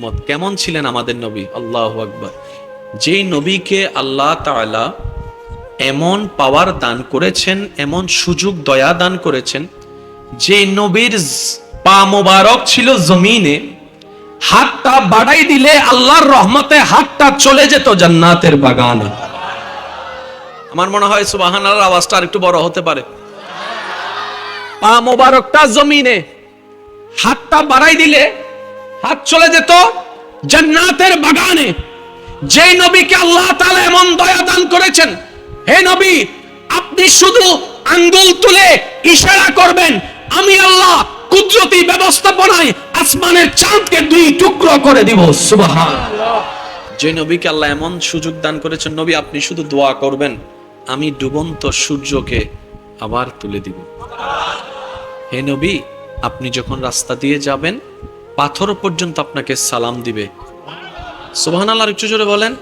মত কেমন ছিলেন আমাদের নবী? আল্লাহ আকবর। যেই নবীকে আল্লাহ তাআলা এমন পাওয়ার দান করেছেন, এমন সুযোগ, দয়া দান করেছেন যে নবীর পা মোবারক ছিল জমিনে, হাতটা বাড়াই দিলে আল্লাহর রহমতে হাতটা চলে যেত জান্নাতের বাগানে। আমার মনে হয় সুবাহান আওয়াজটা আর একটু বড় হতে পারে। পা মোবারকটা জমিনে, হাতটা বাড়াই দিলে হাত চলে যেত জান্নাতের বাগানে। যে নবীকে আল্লাহ তাআলা এমন দয়া দান করেছেন, হে নবী, আপনি শুধু আঙ্গুল তুলে ইশারা করবেন, আমি আল্লাহ কুদরতি ব্যবস্থাপনায় আসমানের চাঁদকে দুই টুকরো করে দিব। সুবহান যে নবীকে আল্লাহ এমন সুযোগ দান করেছেন, নবী, আপনি শুধু দোয়া করবেন, আমি ডুবন্ত সূর্যকে আবার তুলে দিব। হে নবী, আপনি যখন রাস্তা দিয়ে যাবেন পাথর পর্যন্ত আপনাকে সালাম দিবে। সোহান আল্লাহ একটু জোরে বলেন।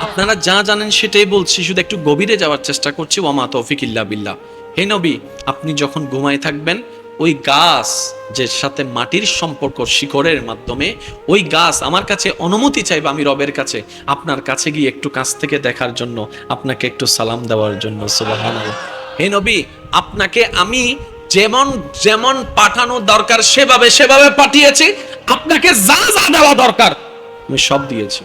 আপনারা যা জানেন সেটাই বলছি, শুধু একটু গভীরে যাওয়ার চেষ্টা করছি। ওমা তৌফিক ইল্লা বিল্লাহ। হে নবী, আপনি যখন ঘুমায় থাকবেন, ওই গাছ যে সাথে মাটির সম্পর্ক শিকড়ের মাধ্যমে, ওই গাছ আমার কাছে অনুমতি চাইবে আমি রবের কাছে। আপনার কাছে গিয়ে একটু কাছ থেকে দেখার জন্য, আপনাকে একটু সালাম দেওয়ার জন্য, সুবহানাল্লাহ। হে নবী, আপনাকে আমি যেমন যেমন পাঠানো দরকার, সেভাবে সেভাবে পাঠিয়েছি। আপনাকে যা যা দেওয়া দরকার, আমি সব দিয়েছি।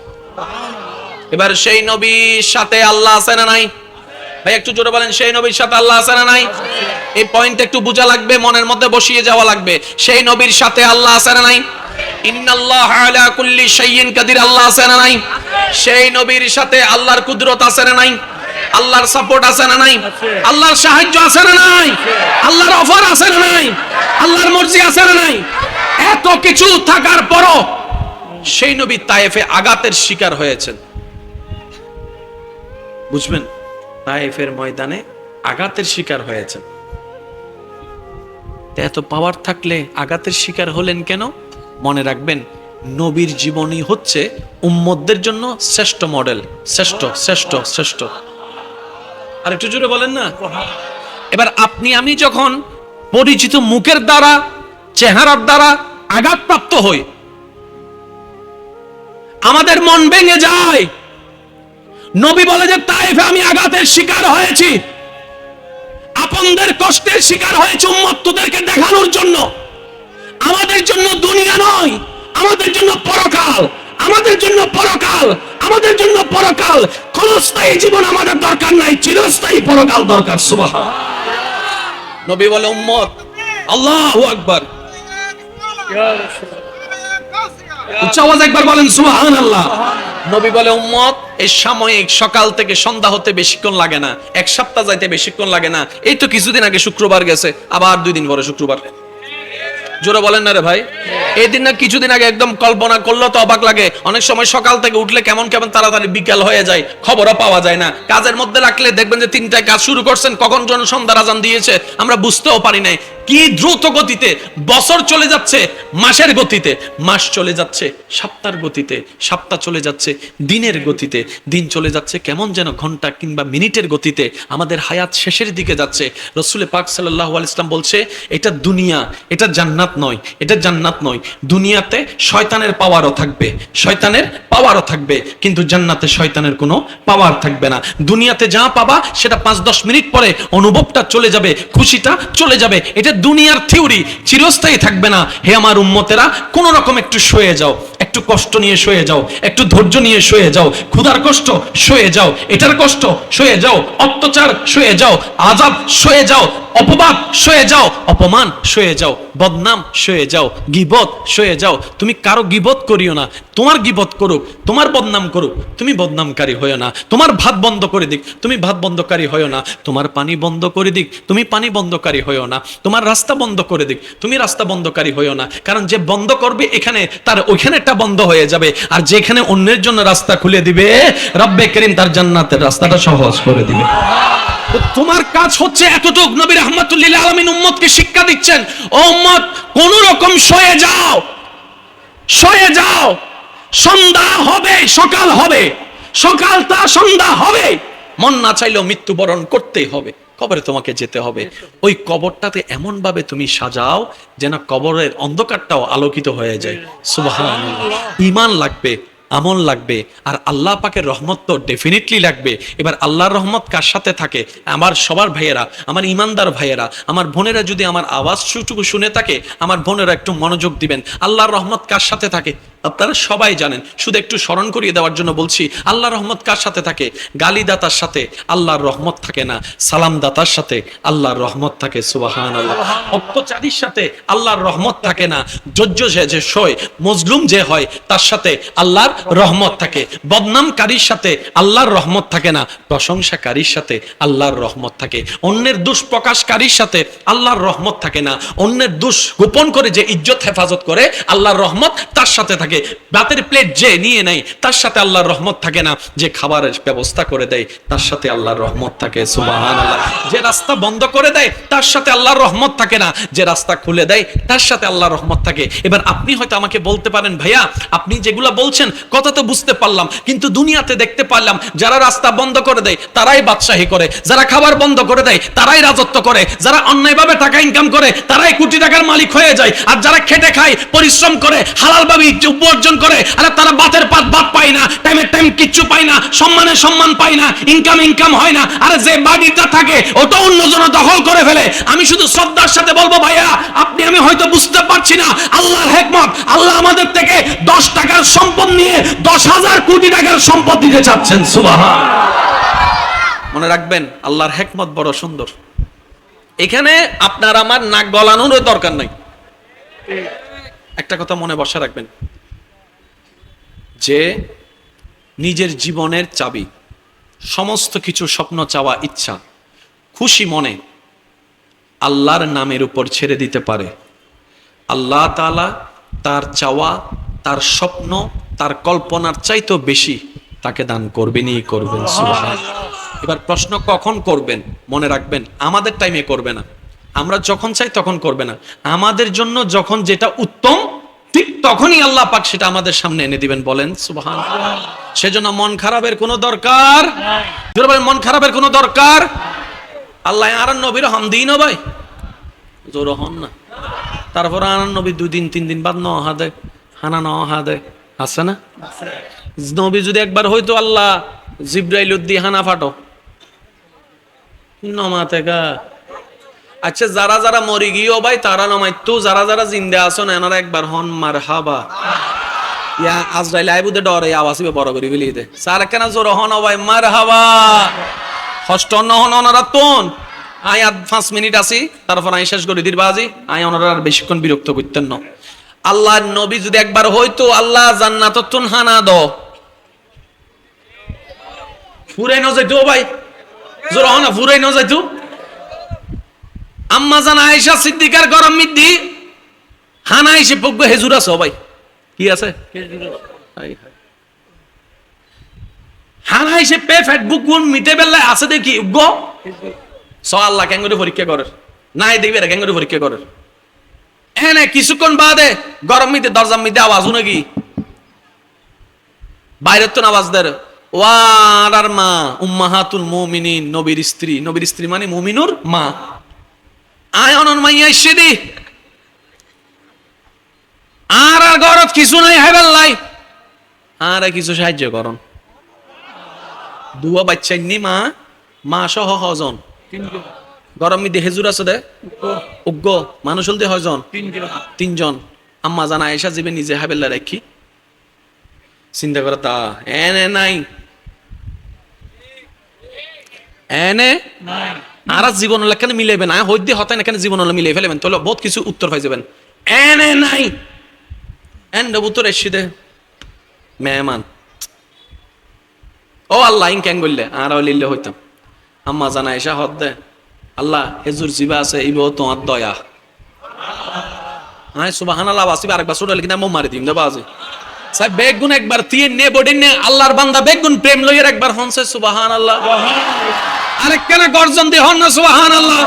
এবার সেই নবীর সাথে আল্লাহ আছে না নাই? ভাই, একটু জোরে বলেন, সেই নবীর সাথে আল্লাহ আছে না নাই? এই পয়েন্ট একটু বোঝা লাগবে, মনের মধ্যে বসিয়ে যাওয়া লাগবে। সেই নবীর সাথে আছে না নাই? কুল্লি কাদির, আল্লাহ আছে না নাই? সেই নবীর সাথে আল্লাহর কুদরত আছে না নাই? আল্লাহর সাপোর্ট আছে না নাই? আল্লাহর সাহায্য আছে না নাই? আল্লাহর অফার আছে না নাই? আল্লাহর মর্জি আছে না নাই? এত কিছু থাকার পরও সেই নবী তায়েফে আঘাতের শিকার হয়েছেন। বুঝবেন? তায়েফের ময়দানে আঘাতের শিকার হয়েছেন। এত পাওয়ার থাকলে আঘাতের শিকার হলেন কেন? মনে রাখবেন, নবীর জীবনী হচ্ছে উম্মতদের জন্য শ্রেষ্ঠ মডেল শ্রেষ্ঠ শ্রেষ্ঠ শ্রেষ্ঠ। আর একটু জোরে বলেন না। এবার আপনি, আমি যখন পরিচিত মুখের দ্বারা, চেহারার দ্বারা আঘাতপ্রাপ্ত হই, আমাদের মন ভেঙে যায়। নবী বলে যে, তাইফে, আমি আঘাতের শিকার হয়েছি। আপনদের কষ্টের শিকার হয়েছে উম্মত্তদেরকে দেখানোর জন্য। আমাদের জন্য দুনিয়া নয়, আমাদের জন্য পরকাল, আমাদের জন্য পরকাল, আমাদের জন্য পরকাল। ক্ষণস্থায়ী জীবন আমাদের দরকার নাই চিরস্থায়ী পরকাল দরকার সুবাহ নবী বলে উম্মত আল্লাহু আকবার। উচ্চ আওয়াজ একবার বলেন আল্লাহ নবী বলে উম্মত এই সাময়িক সকাল থেকে সন্ধ্যা হতে বেশিক্ষণ লাগে না এক সপ্তাহ যাইতে বেশিক্ষণ লাগে না। এই তো কিছুদিন আগে শুক্রবার গেছে আবার দুই দিন পরে শুক্রবার। জোরে বলেন না রে ভাই। এই দিন না কিছুদিন আগে একদম কল্পনা করল তো অবাক লাগে। অনেক সময় সকাল থেকে উঠলে কেমন কেমন তাড়াতাড়ি বিকাল হয়ে যায়, খবরও পাওয়া যায় না। কাজের মধ্যে রাখলে দেখবেন যে তিনটায় কাজ শুরু করছেন, কখন জন সন্ধ্যার আজান দিয়েছে, আমরা বুঝতেও পারি নাই। কি দ্রুত গতিতে? বছর চলে যাচ্ছে, মাসের গতিতে। মাস চলে যাচ্ছে, সপ্তাহের গতিতে। সপ্তাহ চলে যাচ্ছে, দিনের গতিতে। দিন চলে যাচ্ছে, কেমন যেন ঘণ্টা কিংবা মিনিটের গতিতে। আমাদের হায়াত শেষের দিকে যাচ্ছে। রসুল পাক সাল্লাহ ইসলাম বলছে, এটা দুনিয়া, এটা জান্নাত নয়, এটা জান্নাত নয়। দুনিয়াতে শয়তানের পাওয়ারও থাকবে, শয়তানের পাওয়ারও থাকবে, কিন্তু জান্নাতে শয়তানের কোনো পাওয়ার থাকবে না। দুনিয়াতে যা পাবা, সেটা পাঁচ দশ মিনিট পরে অনুভবটা চলে যাবে, খুশিটা চলে যাবে। এটা দুনিয়ার থিওরি চিরস্থায়ী থাকবে না। হে আমার উম্মতেরা, কোন রকম একটু শুয়ে যাও, একটু কষ্ট নিয়ে শুয়ে যাও, একটু ধৈর্য নিয়ে শুয়ে যাও, ক্ষুধার কষ্ট শুয়ে যাও, এটার কষ্ট শুয়ে যাও, অত্যাচার শুয়ে যাও আজাব শুয়ে যাও, অপবাদ শুয়ে যাও, অপমান শুয়ে যাও। বদনাম শুয়ে যাও, গিবত শুয়ে যাও। তুমি কারও গিবত করিও না, তোমার গিবত করুক, তোমার বদনাম করুক, তুমি বদনামকারী হইও না। তোমার ভাত বন্ধ করে দিক, তুমি ভাত বন্ধকারী হয়েও না। তোমার পানি বন্ধ করে দিক, তুমি পানি বন্ধকারী হয়েও না। তোমার রাস্তা বন্ধ করে দিক, তুমি রাস্তা বন্ধকারী হইও না। কারণ যে বন্ধ করবে এখানে, তার ওইখানেটা বন্ধ হয়ে যাবে। আর যেখানে অন্যের জন্য রাস্তা খুলে দিবে, রব্বে করিম তার জান্নাতের রাস্তাটা সহজ করে দিবে। তোমার কাজ হচ্ছে এতটুক। নবী রহমতুল্লাহ আলমিন উম্মতকে শিক্ষা দিচ্ছেন, ও উম্মত, কোন রকম সয়ে যাও সয়ে যাও। সন্ধ্যা হবে, সকাল হবে, সকাল তা সন্ধ্যা হবে। মন না চাইলেও মৃত্যুবরণ করতেই হবে, কবরে তোমাকে যেতে হবে। ওই কবরটাতে এমন ভাবে তুমি সাজাও যেন কবরের অন্ধকারটাও আলোকিত হয়ে যায়। সুবহানাল্লাহ। ইমান লাগবে আমল লাগবে, আর আল্লাহ পাকের রহমত তো ডেফিনেটলি লাগবে। এবার আল্লাহর রহমত কার সাথে থাকে? আমার সবার ভাইয়েরা, আমার ইমানদার ভাইয়েরা, আমার বোনেরা যদি আমার আওয়াজ সুটুকু শুনে থাকে, আমার বোনেরা একটু মনোযোগ দিবেন। আল্লাহর রহমত কার সাথে থাকে? আপনারা সবাই জানেন। শুধু একটু স্মরণ করিয়ে দেওয়ার জন্য বলছি আল্লাহর রহমত কার সাথে থাকে? গালিদাতার সাথে আল্লাহর রহমত থাকে না। সালাম দাতার সাথে আল্লাহর রহমত থাকে সুবাহান আল্লাহ অত্যাচারীর সাথে আল্লাহর রহমত থাকে না। যোজ্য সে যে সয় মজলুম যে হয় তার সাথে আল্লাহর রহমত থাকে। বদনামকারীর সাথে আল্লাহর রহমত থাকে না। প্রশংসাকারীর সাথে আল্লাহর রহমত থাকে। অন্যের দুষ্প্রকাশকারীর সাথে আল্লাহর রহমত থাকে না। অন্যের দুষ গোপন করে যে ইজ্জত হেফাজত করে আল্লাহর রহমত তার সাথে থাকে। ভাতের প্লেট যে নিয়ে নেয়, তার সাথে আল্লাহর রহমত থাকে না, যে খাবারের ব্যবস্থা করে দেয়, তার সাথে আল্লাহর রহমত থাকে সুবাহান আল্লাহ যে রাস্তা বন্ধ করে দেয়, তার সাথে আল্লাহর রহমত থাকে না। যে রাস্তা খুলে দেয়, তার সাথে আল্লাহর রহমত থাকে। এবার আপনি হয়তো আমাকে বলতে পারেন, ভাইয়া, আপনি যেগুলো বলছেন, কথা তো বুঝতে পারলাম, কিন্তু দুনিয়াতে দেখতে পারলাম, যারা রাস্তা বন্ধ করে দেয়, তারাই বাদশাহী করে। যারা খাবার বন্ধ করে দেয়, তারাই রাজত্ব করে। যারা অন্যায়ভাবে টাকা ইনকাম করে, তারাই কোটি টাকার মালিক হয়ে যায়। আর যারা খেটে খায়, পরিশ্রম করে হালালভাবে উপার্জন করে, আরে তারা বাতের পাত ভাত পায় না টাইমের টাইম কিচ্ছু পায় না, সম্মানের সম্মান পায় না ইনকাম ইনকাম হয় না। আরে যে বাড়িটা থাকে ওটা অন্যজন দখল করে ফেলে। আমি শুধু শ্রদ্ধার সাথে বলব, ভাইয়া, আপনি, আমি হয়তো বুঝতে পারছি না, আল্লাহর হেকমত, আল্লাহ আমাদের থেকে দশ টাকার সম্পদ নিয়ে দশ হাজার কোটি টাকার সম্পদ দিতে চাচ্ছেন সুবাহা মনে রাখবেন, আল্লাহর হেকমত বড় সুন্দর। এখানে আপনার আমার নাক গলানোর দরকার নাই। একটা কথা মনে বসা রাখবেন যে নিজের জীবনের চাবি, সমস্ত কিছু স্বপ্ন চাওয়া ইচ্ছা, খুশি মনে আল্লাহর নামের উপর ছেড়ে দিতে পারে। আল্লাহ তালা তার চাওয়া, তার স্বপ্ন, তার কল্পনার চাইতো বেশি তাকে দান করবেনই করবেন এবার প্রশ্ন কখন করবেন? মনে রাখবেন, আমাদের টাইমে করবে না। আমরা যখন চাই তখন করবে না। আমাদের জন্য যখন যেটা উত্তম ঠিক তখনই আল্লাহ পাক সেটা আমাদের সামনে এনে দিবেন বলেন সুবহান সেজন্য মন খারাপের কোনো দরকার? মন খারাপের কোনো দরকার? আল্লাহ আর নবীর হাম দিন ভাই। জোর হন না। তারপর আনান নবী দুই দিন তিন দিন বাদ ন হাদে হানা ন হাদে আছে না? নবী যদি একবার হইতো আল্লাহ জিব্রাইল উদ্দি হানা ফাটো। নমাতে গা। আচ্ছা যারা যারা মরি গিয়েও ভাই, তারা নমাইতো যারা যারা জিন্দা আছো না এনারা একবার হন মার হাবা ইয়া, আজরাইল আইবুদে ডরে আওয়াসিবে বড় করে দে সার কেন জোর হন ভাই? মার হাবা হষ্ট নহন ওনারা তোন আয় আর পাঁচ মিনিট আছি, তারপর আই শেষ করে দিরবাজি আয় ওনারা আর বেশিক্ষণ বিরক্ত করতেন না। আল্লাহর নবী যদি একবার হইতো, আল্লাহ জান্নাত তুন হানা দ। ফুরাই ন যাইতো ভাই। জোর হনা ফুরাই ন যাইতো। আম্মা জান আয়েশা সিদ্দিকার গরম মিদ্দি। হানা এসে পগ্গ হেজুর আছে ভাই। কি আছে? হানা এসে পে ফেসবুক গুণ মিটে বেলায় আছে দেখি গো স আল্লাহ কেন পরীক্ষা করে নাই দেখবে কেন করে পরীক্ষা করে হ্যাঁ না কিছুক্ষণ বাদে গরম মিতে দরজা মিতে আওয়াজ নাকি বাইরের তো আওয়াজ দের। ওয়ার মা, উম্মাহাতুল মুমিনিন, নবীর স্ত্রী। নবীর স্ত্রী মানে মুমিনুর মা। আয় অনন মাইয়া দি। আর আর গরত কিছু নাই হেবেল লাই। আর কিছু সাহায্য করন। দুয়া বাচ্চা নি মা মা সহ হজন। গরম মিদে হেজুর আছে দে। উগ্র মানুষ হলতে হয়জন তিনজন। আম্মা জানা এসা যাবে নিজে হাবেল্লা রাখি চিন্তা করে তা, এনে নাই। এনে আর জীবন কেন মিলাইবেন না হইতে হতাই না কেন জীবন বহুত কিছু উত্তর পাই যাবেন। এনে নাই। এন উত্তর এসে দে। মেহমান। ও আল্লাহ ইন আর হইতাম। আম্মা জানা এসা দে। আল্লাহ, হেজুর জিবা আছে ইব তোমার দয়া। হ্যাঁ সুবাহান আল্লাহ বাসিব আরেকবার ছোট লিখি মারি দিম দেবা আছে সাহেব বেগুন একবার, তিয়ে নে, বডি নে, আল্লাহর বান্দা বেগুন প্রেম লইয়ের একবার হনছে সুবাহান আল্লাহ আরেক কেন গর্জন দিয়ে হন না সুবাহান আল্লাহ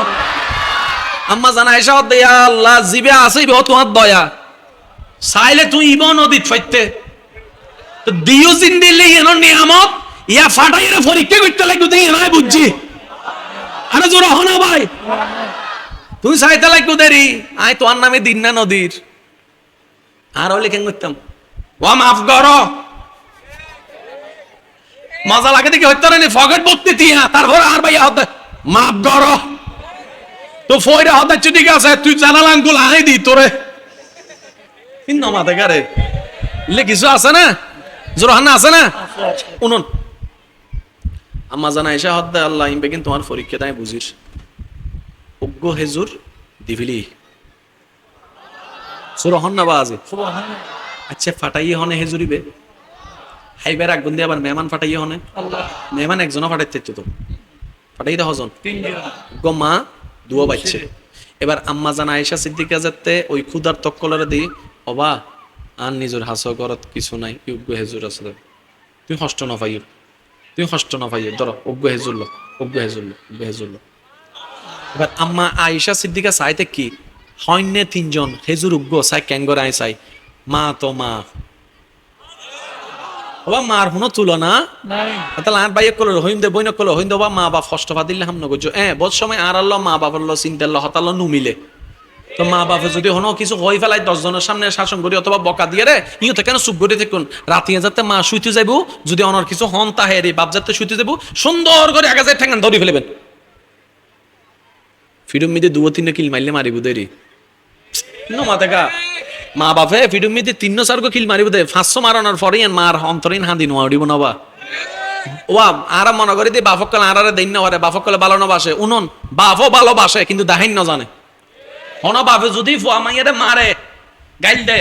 আম্মা জানা এসা হদ আল্লাহ, জিবে আছে, ইব তোমার দয়া। চাইলে তুই ইব নদীত ফাইতে দিও জিন্দিলে এনো নিয়ামত, ইয়া ফাটাইরে পরীক্ষা করতে লাগবে তুই এনাই বুঝছি। আরে জোর হনা ভাই। তুই চাইতে লাগবো দেরি। আয় তোমার নামে দিন না নদীর। আর হলে কেন করতাম। ও মাফ কর। মজা লাগে দেখি হইতে রে ফগট বকতে তিয়া তারপর আর ভাই হতে মাফ কর। তো ফয়রা হতে চুটি গেছে তুই জানাল আঙ্গুল আই দি তোরে। মাথা গারে ইলে কিছু আছে না? জোর হান্না আছে না? উনুন আম্মা জানা এসে হদ্দে আল্লাহ ইমবে কিন্তু তোমার পরীক্ষা তাই বুঝিস। অজ্ঞ হেজুর দিবিলি। সুর হন না বা আছে আচ্ছা ফাটাইয়ে হনে হেজুরিবে। হাইবার আগুন দিয়ে আবার মেহমান ফাটাইয়ে হনে? মেহমান একজনও ফাটাইতে তো ফাটাই দে হজন। গো মা দুও বাচ্চে। এবার আম্মা জানা আয়েশা সিদ্দিকা যাতে ওই ক্ষুদার তক্কলরে দি, অবা, আর নিজের হাস করত কিছু নাই যোগ্য হেজুর আছে তুই হষ্ট নফাইও তুই হষ্ট নফাইও ধরো অজ্ঞ হেজুর লো অজ্ঞ হেজুর লো অজ্ঞ হেজুর লো এবার আম্মা আয়েশা সিদ্দিকা চাইতে কি? হন্যে তিনজন হেজুর উগ্গ চাই ক্যাঙ্গর আই চাই। মা তো মা। ওবা মার হুনো তুলনা তাহলে আর বাইক কলো হইন দে বইন কলো হইন মা বাপ কষ্ট দিলে হাম নগজ। এ বহুত সময় আর আল্লাহ মা লো চিন্তার লো হতালো নুমিলে। তো মা বাপে যদি হনো কিছু হই ফেলাই দশজনের সামনে শাসন করি অথবা বকা দিয়ে রে ইহঁতে কেন চুপ করে থাকুন? রাতিয়ে যাতে মা শুইতে যাইব যদি অনর কিছু হন তাহে রে বাপ যাতে শুইতে যাব সুন্দর করে আগে যাই ঠেঙ্গান ধরি ফেলেবেন। ফিরুম মিদে দুও তিনটা কিল মারলে মারিব দেরি ন মাথাকা মা বাপে ফিরুম মিদে তিন্ন চারগো কিল মারিব দে। পাঁচশো মারানোর আর মার অন্তরীণ হাঁদি নোয়া উড়িব নবা। ওয়া, আর মনে করি দিয়ে কলে আর দেন না পারে বাফক কলে ভালো নবাসে। উনন বাফও ভালোবাসে কিন্তু দাহিন ন জানে। হন বাপে, যদি ফুয়া মাইয়ারে মারে, গাইল দে।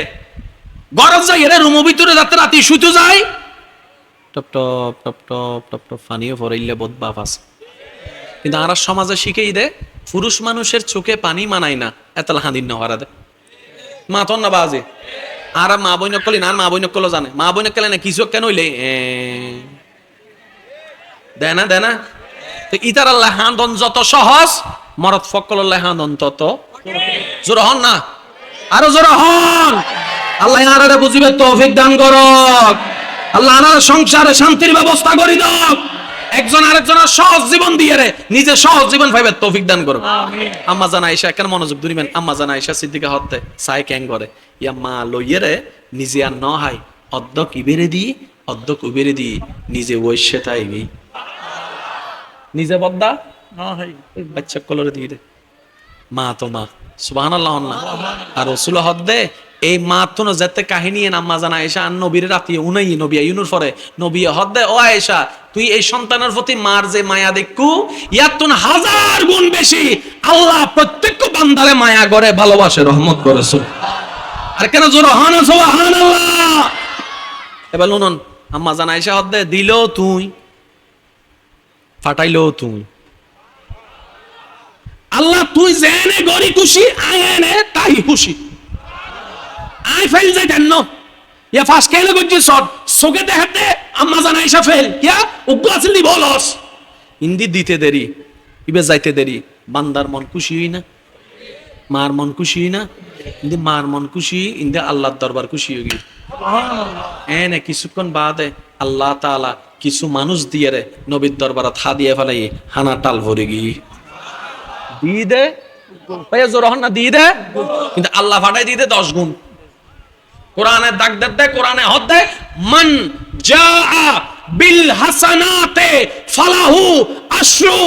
গরজ যাই এরে, রুমো ভিতরে যাতে রাতি শুতে যায়। টপ টপ টপ টপ টপ টপ, ফানিও ফরাইলে বোধ বাপ আছে। কিন্তু আর সমাজে শিখেই দে, পুরুষ মানুষের চোখে পানি মানায় না, এতলা হাঁদিন না হারা দে মাতন না বাজে আর মা বই নকলি না মা বই নকল জানে। মা বই নকলে না, কিছু কেন হইলে? এ। দেয় না দেয় না। তো ইতার আল্লাহ হাঁদন যত সহজ মরত ফকল আল্লাহ হাঁদন তত। জোর হন না? আরও জোর হন। আল্লাহ আনারে বুঝিবে তৌফিক দান করক আল্লাহ আনার সংসারে শান্তির ব্যবস্থা করি দাও একজন আরেকজনের সহজ জীবন দিয়ে রে। নিজে সহজ জীবন পাইবে তৌফিক দান করো। আম্মা জানা আয়েশা কেন মনোযোগ ধরিবেন আম্মা জানা আয়েশা সিদ্দিকা হতে সাই ক্যাং করে। ইয়া মা লইয়ে রে নিজে আর ন হাই অদ্দ কিবেরে দি অদ্দ কুবেরে দি নিজে ওইসে তাইবি নিজে বদ্দা? ওই বাচ্চা কলরে দিয়ে দে। মা তো মা সুবাহ আল্লাহ আর রসুল এই মা তো যেতে কাহিনী এন আম্মা জানা আয়েশা আর নবীর রাতি উনাই নবী ইউনুর পরে নবী দে, ও আয়েশা, তুই এই সন্তানের প্রতি মার যে মায়া দেখু ইয়াতুন হাজার গুণ বেশি আল্লাহ প্রত্যেক বান্দারে মায়া করে, ভালোবাসে, রহমত করেছে আর কেন জোর? হান এবার লুনন আম্মা জানা আয়েশা হদ দে, দিলো তুই, ফাটাইলো তুই। আল্লাহ তুই জেনে গরি খুশি আয়নে তাই খুশি। আই ফেল যাই দেন ইয়া ফাস কেলে গজ্জি সট সোকে দেখাতে আম্মা জানা ইসা ফেল। ইয়া উগ্র আসলি বলস। ইন্দি দিতে দেরি, ইবে যাইতে দেরি। বান্দার মন খুশি হই না? মার মন খুশি হই না? ইন্দি মার মন খুশি, ইন্দি আল্লাহর দরবার খুশি হই গি এনে কিছুক্ষণ বাদে আল্লাহ তাআলা কিছু মানুষ দিয়ে রে নবীর দরবারত হা দিয়ে ফেলাই হানা টাল ভরে গিয়ে। দিয়ে ভাইয়া, জোর না দিয়ে কিন্তু আল্লাহ ফাটাই দিয়ে দে দশ গুণ। কোরআনে দাগ দে কোরআনে হদ দেয়, মান জা বিল হাসানাতে ফালাহু আশরু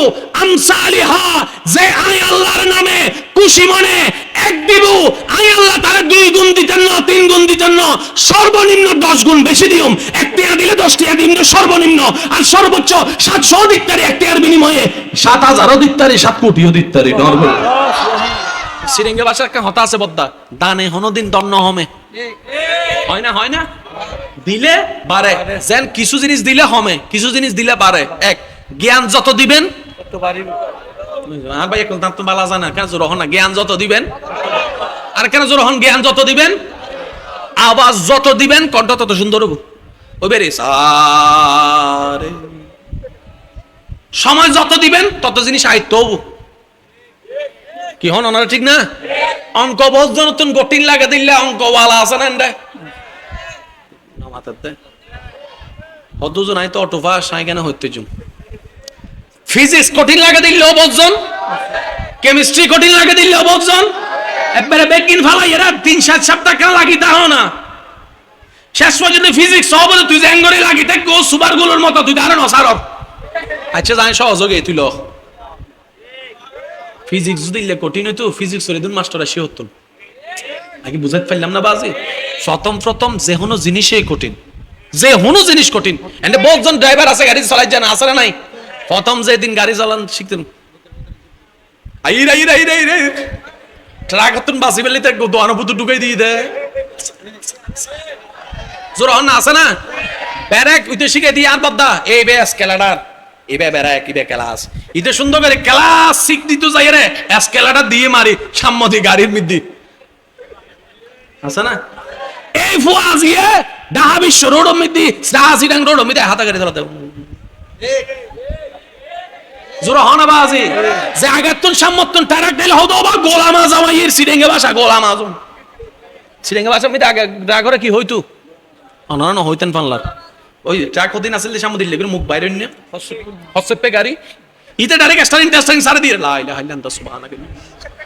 আমসালিহা যে আই আল্লাহর নামে খুশি মনে এক দিব আই আল্লাহ তার দুই গুণ দিতেন না তিন গুণ দিতেন না সর্বনিম্ন দশ গুণ বেশি দিউম এক টিয়া দিলে দশ টিয়া দিন সর্বনিম্ন আর সর্বোচ্চ সাতশো দিকতারি এক টিয়ার বিনিময়ে। সাত হাজারও দিকতারি সাত কোটিও দিকতারি নরবল সিরিঙ্গে ভাষা একটা হতা আছে বদ্দা। দানে হনদিন দন্ন হমে। হয় না হয় না? দিলে বাড়ে। যেন কিছু জিনিস দিলে হমে কিছু জিনিস দিলে বাড়ে। এক জ্ঞান যত দিবেন আর ভাই এখন তো বালা জানা কেন জোর না জ্ঞান যত দিবেন। আর কেন জোর হন জ্ঞান যত দিবেন? আওয়াজ যত দিবেন কণ্ঠ তত সুন্দর হব। ওই বেরে সময় যত দিবেন তত জিনিস আয়ত্ত হব। কি হন ওনারা ঠিক না? অঙ্ক বলছো নতুন গটিন লাগে দিলে অঙ্ক ওয়ালা আছে না মাথাতে। হদ্দুজন আই তো অটো পাস আই কেন হইতে জুম। ফিজিক্স কঠিন লাগে দিলেও বলছেন কেমিস্ট্রি কঠিন লাগে দিলেও বলছেন একবারে বেকিন ফালাই, এরা তিন সাত সপ্তাহ কেন লাগি তাও না। শেষ পর্যন্ত ফিজিক্স বলে তুই জ্যাঙ্গরে লাগি থাকব সুপারগুলোর মতো, তুই দাঁড়ানো সারব আচ্ছা জানি সহযোগে তুই ল ফিজিক্স যদি কঠিন হইতো ফিজিক্স হলে দুন মাস্টার আসি হতো। আগে বুঝাতে পারলাম না বাজি? প্রথম প্রথম যে কোনো জিনিসই কঠিন। যে কোনো জিনিস কঠিন। এন্ড বহুজন ড্রাইভার আছে, গাড়ি চালাই জানা, আছে না নাই? প্রথম যে দিন গাড়ি চালান, শিখতেন। আইর আইর আইর আইর। ট্রাক হতুন বাসি বেলিতে দোয়ানুভূত ঢুকাই দিয়ে দেয় জোর না, আছে না? ব্যারেক, উইতে শিখে দিয়ে আর বদ্দা। এই বে স্কেলাডার এই বে ব্যারেক এই বে ক্লাস। ইতে সুন্দর করে ক্লাস শিখ দিত যাই রে। স্কেলাডার দিয়ে মারি, সাম্মতি গাড়ির মধ্যে আছে না এই ফুয়াজ ইয়ে ডাহা বিশ্ব রোড মধ্যে ডাহা সিডাং রোড মধ্যে হাতা গাড়ি চালাতে জোর হন বাজি যে আগাতুন সাম্মতুন তারাক দিলে হতো বা গোলাম আজম আইয়ের সিডেঙ্গে বাসা গোলাম আজম সিডেঙ্গে বাসা মধ্যে আগে ড্রাগরে কি হইতো অনারণ হইতেন পানলার ওই ট্রাক ওদিন আসলে সামনে দিলে মুখ বাইরে নিয়ে হসপে গাড়ি ইতে ডাইরেক্ট স্টারিং টেস্টারিং সারে দিয়ে লা ইলাহা ইল্লাল্লাহ সুবহানাল্লাহ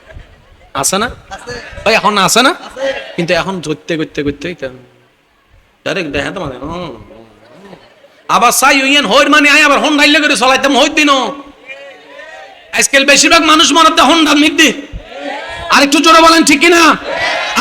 আছে না? ওই এখন আছে না? কিন্তু এখন ধরতে করতে করতে ডাইরেক্ট দেখা তো মানে। আবার চাই ইয়েন হইর মানে আয় আবার হন ডাইলে করে চলাইতাম হইত দিন আজকাল বেশিরভাগ মানুষ মারাতে হন্ডা মিদ্দি আরেকটু জোরে বলেন ঠিক কিনা?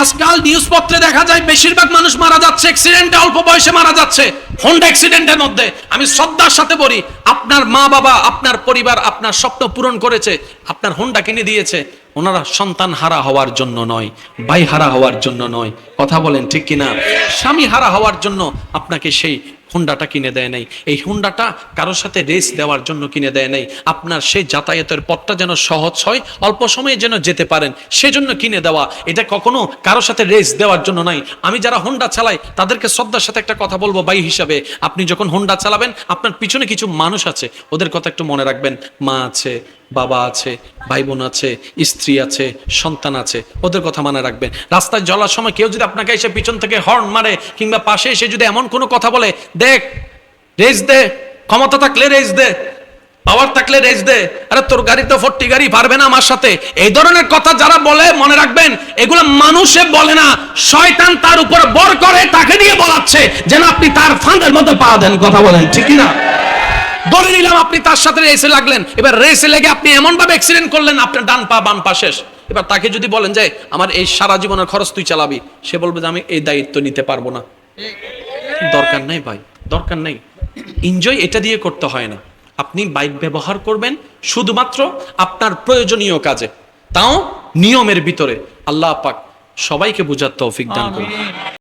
আজকাল নিউজ পত্রে দেখা যায় বেশিরভাগ মানুষ মারা যাচ্ছে অ্যাক্সিডেন্টে অল্প বয়সে মারা যাচ্ছে। হোন্ডা অ্যাক্সিডেন্টের মধ্যে। আমি শ্রদ্ধার সাথে বলি, আপনার মা বাবা, আপনার পরিবার, আপনার স্বপ্ন পূরণ করেছে, আপনার হোন্ডা কিনে দিয়েছে। ওনারা সন্তান হারা হওয়ার জন্য নয়, ভাই হারা হওয়ার জন্য নয়। কথা বলেন ঠিক কিনা? স্বামী হারা হওয়ার জন্য আপনাকে সেই হুন্ডাটা কিনে দেয় নাই। এই হুন্ডাটা কারোর সাথে রেস দেওয়ার জন্য কিনে দেয় নাই। আপনার সেই যাতায়াতের পথটা যেন সহজ হয়, অল্প সময়ে যেন যেতে পারেন, সেজন্য কিনে দেওয়া। এটা কখনো কারোর সাথে রেস দেওয়ার জন্য নাই। আমি যারা হোন্ডা চালাই, তাদেরকে শ্রদ্ধার সাথে একটা কথা বলব ভাই হিসাবে। আপনি যখন হোন্ডা চালাবেন, আপনার পিছনে কিছু মানুষ আছে, ওদের কথা একটু মনে রাখবেন। মা আছে বাবা আছে ভাই বোন আছে, স্ত্রী আছে, সন্তান আছে, ওদের কথা মনে রাখবেন। রাস্তায় চলার সময় কেউ যদি আপনাকে এসে পিছন থেকে হর্ন মারে কিংবা পাশে এসে যদি এমন কোনো কথা বলে, দেখ রেস দে, ক্ষমতা থাকলে রেস দে পাওয়ার থাকলে রেস দে, আরে তোর গাড়ি তো ফোরটি গাড়ি পারবে না আমার সাথে। এই ধরনের কথা যারা বলে, মনে রাখবেন, এগুলো মানুষে বলে না, শয়তান তার উপর বর করে তাকে দিয়ে বলাচ্ছে, যেন আপনি তার ফাঁদের মধ্যে পা দেন, কথা বলেন, ঠিক না ধরে নিলাম আপনি তার সাথে রেসে লাগলেন। এবার রেসে লেগে আপনি এমন ভাবে অ্যাক্সিডেন্ট করলেন, আপনার ডান পা, বাম পা শেষ। এবার তাকে যদি বলেন যে, আমার এই সারা জীবনের খরচ তুই চালাবি, সে বলবে যে, আমি এই দায়িত্ব নিতে পারব না। দরকার নাই ভাই, দরকার নাই। এনজয় এটা দিয়ে করতে হয় না। আপনি বাইক ব্যবহার করবেন শুধুমাত্র আপনার প্রয়োজনীয় কাজে। তাও নিয়মের ভিতরে। আল্লাহ পাক সবাইকে বুঝার তৌফিক দান করুন।